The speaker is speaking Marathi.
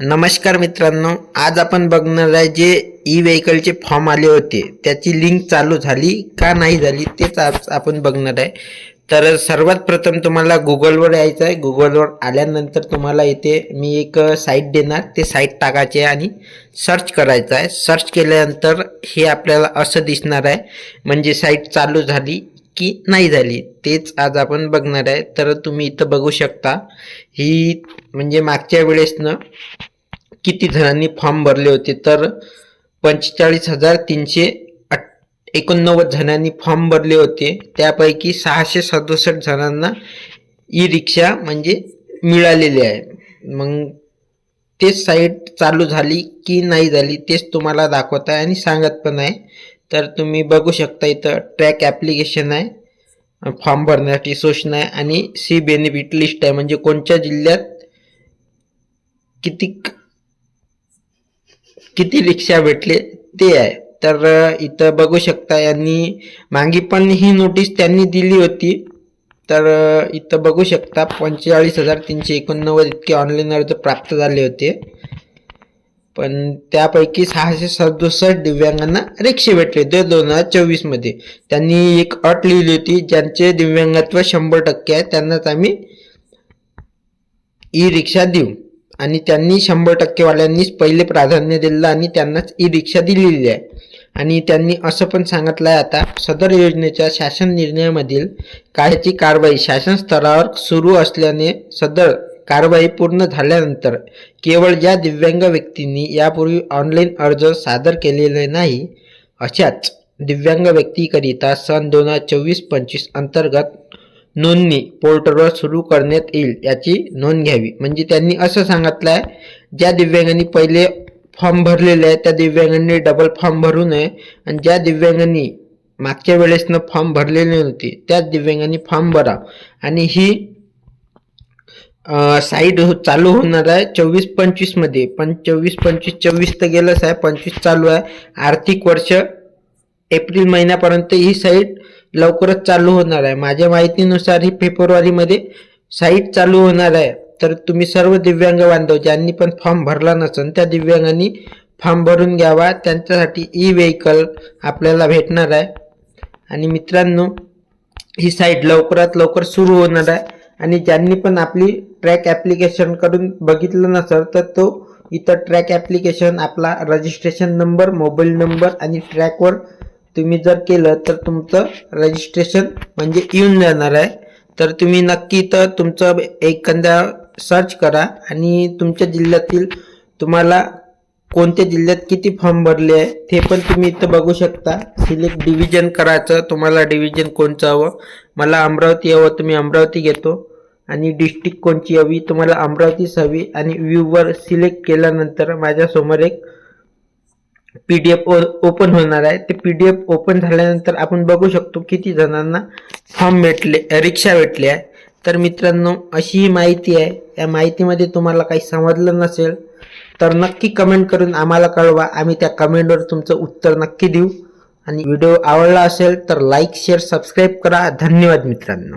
नमस्कार मित्रांनो आज आपण बघणार आहे जे ई व्हेकलचे फॉर्म आले होते. त्याची लिंक चालू झाली का नाही झाली तेच आज आपण बघणार आहे. तर सर्वात प्रथम तुम्हाला गुगलवर यायचं आहे. गुगलवर आल्यानंतर तुम्हाला इथे मी एक साईट देणार. ते साईट टाकायचे आहे आणि सर्च करायचं आहे. सर्च केल्यानंतर हे आपल्याला असं दिसणार आहे. म्हणजे साईट चालू झाली. की नाही झाली. तेच आज आपण बघणार आहे. तर तुम्ही इथं बघू शकता. ही म्हणजे मागच्या वेळेसनं किती जणांनी फॉर्म भरले होते. तर पंचेचाळीस हजार तीनशे एकोणनव्वद जणांनी फॉर्म भरले होते. त्यापैकी सहाशे सदुसष्ट जणांना ई रिक्षा म्हणजे मिळालेली आहे. मग तेच साईट चालू झाली की नाही झाली तेच तुम्हाला दाखवत आहे आणि सांगत पण आहे. तर तुम्ही बघू शकता इथं ट्रॅक ॲप्लिकेशन आहे फॉर्म भरण्यासाठी सूचना आहे आणि सी बेनिफिट लिस्ट आहे. म्हणजे कोणत्या जिल्ह्यात किती किती रिक्षा भेटले ते आहे. तर इथं बघू शकता यांनी मागे पण ही नोटीस त्यांनी दिली होती. तर इथं बघू शकता पंचेचाळीस हजार तीनशे एकोणनव्वद इतके ऑनलाईन अर्ज प्राप्त झाले होते. पण त्यापैकी सहाशे सदुसष्ट दिव्यांगांना रिक्षे भेटले ते दोन हजार चोवीसमध्ये त्यांनी एक अट लिहिली होती ज्यांचे दिव्यांगत्व शंभर टक्के आहे त्यांनाच आम्ही ई रिक्षा देऊ. आणि त्यांनी शंभर टक्केवाल्यांनीच पहिले प्राधान्य दिलं आणि त्यांनाच ई रिक्षा दिलेली आहे. आणि त्यांनी असं पण सांगितलं आहे आता सदर योजनेच्या शासन निर्णयामधील काळाची कारवाई शासन स्तरावर सुरू असल्याने सदर कारवाई पूर्ण झाल्यानंतर केवळ ज्या दिव्यांग व्यक्तींनी यापूर्वी ऑनलाईन अर्ज सादर केलेले नाही अशाच दिव्यांग व्यक्तीकरिता सन दोन हजार चोवीस पंचवीस अंतर्गत नोंदणी पोर्टलवर सुरू करण्यात येईल याची नोंद घ्यावी. म्हणजे त्यांनी असं सांगितलं आहे ज्या दिव्यांगांनी पहिले फॉर्म भरलेले आहे त्या दिव्यांगांनी डबल फॉर्म भरू नये आणि ज्या दिव्यांगांनी मागच्या वेळेसनं फॉर्म भरलेले नव्हते त्याच दिव्यांगांनी फॉर्म भरा. आणि ही साईट हो- चालू होणार आहे चोवीस पंचवीसमध्ये पण चोवीस पंचवीस चोवीस तर गेलंच आहे पंचवीस चालू आहे. आर्थिक वर्ष एप्रिल महिन्यापर्यंत ही साईट लवकरच चालू होणार आहे. माझ्या माहितीनुसार ही फेब्रुवारीमध्ये साईट चालू होणार आहे. तर तुम्ही सर्व दिव्यांग बांधव ज्यांनी पण फॉर्म भरला नसेल त्या दिव्यांगांनी फॉर्म भरून घ्यावा. त्यांच्यासाठी ई व्हेकल आपल्याला भेटणार आहे. आणि मित्रांनो ही साईट लवकरात लवकर सुरू होणार आहे. आणि ज्यांनी पण आपली ट्रॅक ॲप्लिकेशन करून बघितलं नसेल तर तो इथं ट्रॅक ॲप्लिकेशन आपला रजिस्ट्रेशन नंबर मोबाईल नंबर आणि ट्रॅकवर तुम्ही जर केलं तर तुमचं रजिस्ट्रेशन म्हणजे येऊन जाणार आहे. तर तुम्ही नक्की तर तुमचं एखाद्या सर्च करा आणि तुमच्या जिल्ह्यातील तुम्हाला कोणत्या जिल्ह्यात किती फॉर्म भरले आहे ते पण तुम्ही इथं बघू शकता. सिलेक्ट डिव्हिजन करायचं तुम्हाला डिव्हिजन कोणचं हवं? मला अमरावती हवं तुम्ही अमरावती घेतो. आणि डिस्ट्रिक्ट कोणची हवी तुम्हाला अमरावतीच हवी. आणि व्ह्यूवर सिलेक्ट केल्यानंतर माझ्यासमोर एक पी डी एफ ओपन होणार आहे. ते पी डी एफ ओपन झाल्यानंतर आपण बघू शकतो किती जणांना फॉर्म भेटले रिक्षा भेटली आहे. तर मित्रांनो अशी ही माहिती आहे. या माहितीमध्ये तुम्हाला काही समजलं नसेल तर नक्की कमेंट करून आम्हाला कळवा. आम्ही त्या कमेंटवर तुमचं उत्तर नक्की देऊ. आणि व्हिडिओ आवडला असेल तर लाईक शेअर सबस्क्राईब करा. धन्यवाद मित्रांनो.